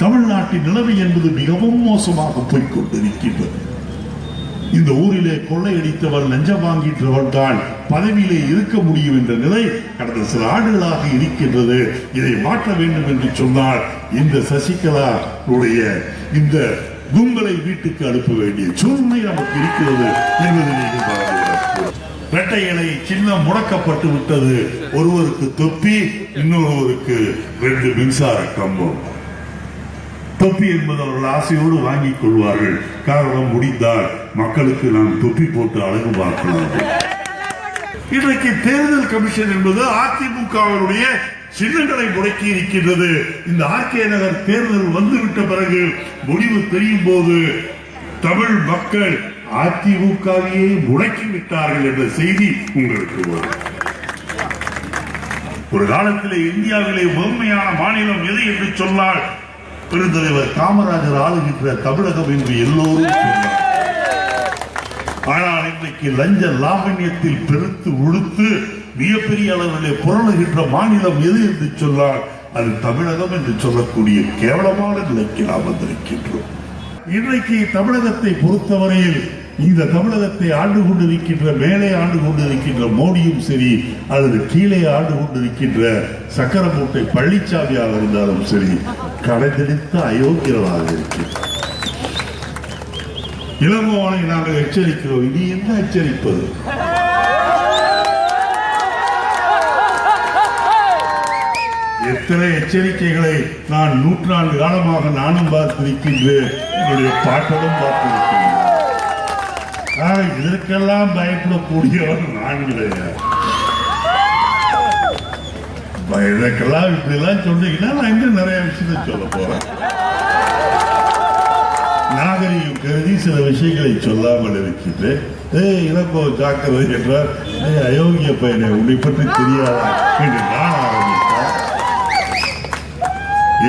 தமிழ்நாட்டின் நிலைமை என்பது மிகவும் மோசமாக போய்கொண்டிருக்கின்றது இந்த ஊரிலே கொள்ளையடித்தவன் லஞ்சம் வாங்கின்றவன் தான் பதவியிலே இருக்க முடியும் என்ற நிலை கடந்த சில ஆண்டுகளாக இருக்கின்றது. இதை மாற்ற வேண்டும் என்று சொன்னால் இந்த சசிகலா உடைய இந்த கும்பலை வீட்டுக்கு அனுப்ப வேண்டிய சூழ்நிலை நமக்கு இருக்கிறது என்பதை நீங்கள் இரட்டை இலை சின்னம் முடக்கப்பட்டு விட்டது ஒருவருக்கு தொப்பி இன்னொருவருக்கு ரெண்டு மின்சார கம்பம். தொப்பி என்பது அவர்கள் ஆசையோடு வாங்கிக் கொள்வார்கள். காரணம் முடிந்தால் மக்களுக்கு நாம் தொப்பி போட்டு அழகு பார்க்கலாம். இன்றைக்கு தேர்தல் கமிஷன் என்பது அதிமுகவினுடைய சின்னங்களை முடக்கி இருக்கின்றது. இந்த ஆர்கே நகர் தேர்தல் வந்துவிட்ட பிறகு முடிவு தெரியும் போது தமிழ் மக்கள் அதிமுகவையே முடக்கி விட்டார்கள் என்ற செய்தி உங்களுக்கு வரும். ஒரு காலத்திலே இந்தியாவிலே முதன்மையான மாநிலம் எது என்று சொன்னால் பெருந்தலைவர் காமராஜர் ஆளுகின்ற தமிழகம் என்று எல்லோரும் ஆனால் இன்றைக்கு லஞ்ச லாவண்யத்தில் பெருத்து உழுத்து மிகப்பெரிய அளவிலே புரளுகின்ற மாநிலம் எது என்று சொன்னால் அது தமிழகம் என்று சொல்லக்கூடிய கேவலமான நிலைக்கு நாம் வந்திருக்கின்றோம். இன்றைக்கு தமிழகத்தை பொறுத்தவரையில் இந்த தமிழகத்தை ஆண்டு கொண்டிருக்கின்ற மேலே ஆண்டு கொண்டிருக்கின்ற மோடியும் சரி அல்லது கீழே ஆண்டு கொண்டிருக்கின்ற சக்கரமூட்டை பழனிசாமியாக இருந்தாலும் சரி கடைதெடுத்த அயோக்கியர்களாக இருக்கிறது இளங்கோவனை நாங்கள் எச்சரிக்கிறோம். இனி என்ன எச்சரிப்பது? எத்தனை எச்சரிக்கைகளை நான் நூற்றாண்டு காலமாக நானும் பார்த்திருக்கின்றேன். என்னுடைய பாட்டலும் பார்த்திருக்கிறேன் ஆனால் இதற்கெல்லாம் பயப்படக்கூடியவர் நான் கிடையாது இதற்கெல்லாம் இப்படிலாம் எல்லாம் சொன்னீங்கன்னா நான் இன்னும் நிறைய விஷயத்தை சொல்ல போறேன். நாகரிகம் கருதி சில விஷயங்களை சொல்லாமல் இருக்கின்றேன். ஏய் இளங்கோ ஜாக்கிரதை என்றார் ஏய் அயோக்கிய பையனை உன்னை பற்றி தெரியாதா என்று நான் ஆரம்பித்தேன்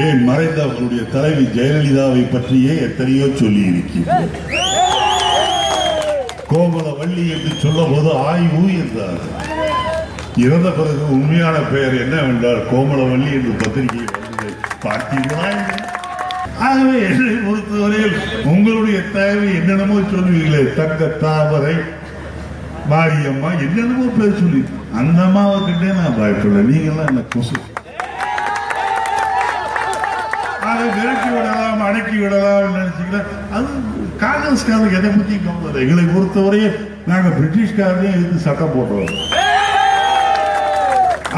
ஏன் மறைந்த அவருடைய தலைவி ஜெயலலிதாவை பற்றியே எத்தனையோ சொல்லி கோமல கோமலவள்ளி என்று சொல்லும் போது ஆய்வு என்றார். இறந்த பிறகு உண்மையான பெயர் என்னவென்றால் கோமலவள்ளி என்று பத்திரிகையில் வந்தது பார்த்தீர்களா என்ன? ஆகவே என்னை பொறுத்தவரையில் உங்களுடைய தேவை என்னென்னமோ சொல்லுவீங்களே தக்க தாவரை மாரியம்மா என்னென்னமோ பேர் சொல்லி. அந்த அம்மாவை கிட்டே நான் பயப்படல. நீங்களாம் என்ன கொசு? அதை விரட்டி விடலாம் அடக்கி விடலாம் நினைச்சீங்கன்னா அது காங்கிரஸ்காரங்க எதை பத்தி கவலை எங்களை பொறுத்தவரையே நாங்க பிரிட்டிஷ்காரனே எதிர்த்து சட்டம் போடுறோம்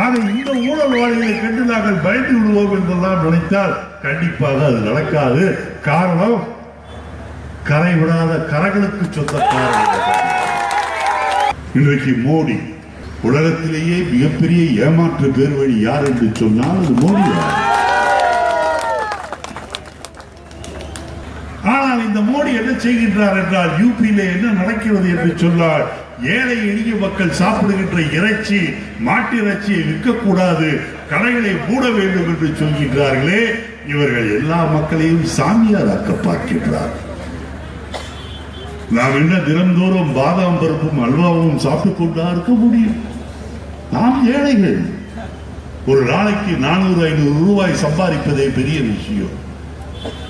ஆக இந்த ஊழல்வாதிகளை கண்டு நாங்கள் பயந்து விடுவோம் என்றெல்லாம் நினைத்தால் கண்டிப்பாக அது நடக்காது. காரணம் கரை விடாத கரங்களுக்கு சொந்தக்காரர்கள் இன்றைக்கு மோடி உலகத்திலேயே மிகப்பெரிய ஏமாற்று பேர் வழி யார் என்று சொன்னால் அது மோடி தான். ஆனால் இந்த மோடி என்ன செய்கின்றார் என்றால் யூபியில என்ன நடக்கிறது என்று சொன்னால் ஏழை எளிய மக்கள் சாப்பிடுகின்ற இறைச்சி மாட்டு இறைச்சியை விற்கக்கூடாது கடைகளை மூட வேண்டும் என்று சொல்கின்றார்களே இவர்கள் எல்லா மக்களையும் சாமியாராக்க பார்க்கின்றார். நாம் என்ன தினந்தோறும் பாதாம் பருப்பும் அல்வாவும் சாப்பிட்டு கொண்டா இருக்க முடியும்? நாம் ஏழைகள். ஒரு நாளைக்கு நானூறு ஐநூறு ரூபாய் சம்பாதிப்பதே பெரிய விஷயம்.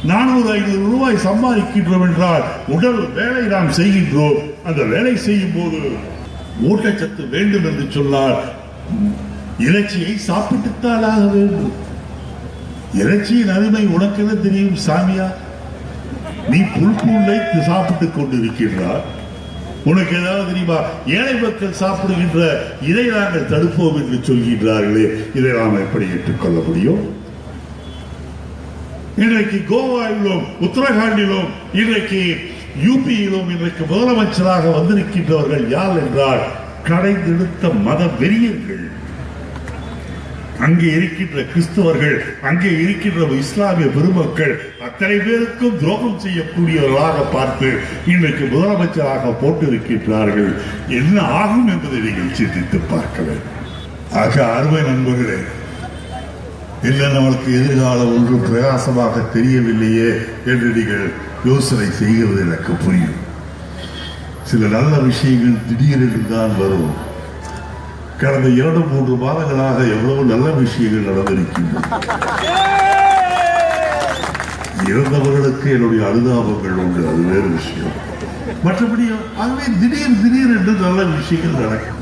நானூறு ஐநூறு ரூபாய் சம்பாதிக்கின்றோம் என்றால் உடல் வேலை நாம் செய்கின்றோம். அந்த வேலை செய்யும் போது ஊட்டச்சத்து வேண்டும் என்று சொன்னால் இறைச்சியை சாப்பிட்டுத்தான் ஆக வேண்டும். இறைச்சியின் அருமை உனக்கென தெரியும் சாமியா? நீ புல் புல்லை சாப்பிட்டுக் கொண்டிருக்கின்றார். உனக்கு ஏதாவது தெரியுமா? ஏழை மக்கள் சாப்பிடுகின்ற இதை நாங்கள் தடுப்போம் என்று சொல்கின்றார்களே. இதை நாம் எப்படி ஏற்றுக்கொள்ள முடியும்? இன்றைக்கு கோவாவிலும் உத்தரகாண்டிலும் இன்றைக்கு யூபியிலும் இன்றைக்கு முதலமைச்சராக வந்திருக்கின்றவர்கள் யார் என்றால் கடைந்தெடுத்த மத வெறியர்கள். அங்கே இருக்கின்ற கிறிஸ்தவர்கள் அங்கே இருக்கின்ற இஸ்லாமிய பெருமக்கள் அத்தனை பேருக்கும் துரோகம் செய்யக்கூடியவர்களாக பார்த்து இன்றைக்கு முதலமைச்சராக போட்டிருக்கின்றார்கள். என்ன ஆகும் என்பதை நீங்கள் சிந்தித்து பார்க்க வேண்டும். ஆக அருமை நண்பர்களே இல்லை நம்மளுக்கு எதிர்காலம் ஒன்று பிரயாசமாக தெரியவில்லையே என்று நீங்கள் யோசனை செய்கிறது எனக்கு புரியும். சில நல்ல விஷயங்கள் திடீரென்று தான் வரும். கடந்த இரண்டு மூன்று மாதங்களாக எவ்வளவு நல்ல விஷயங்கள் நடந்திருக்கின்றன. இறந்தவர்களுக்கு என்னுடைய அனுதாபங்கள் உண்டு அது வேறு விஷயம். மற்றபடி அதுவே திடீர் திடீர் என்று நல்ல விஷயங்கள் நடக்கும்.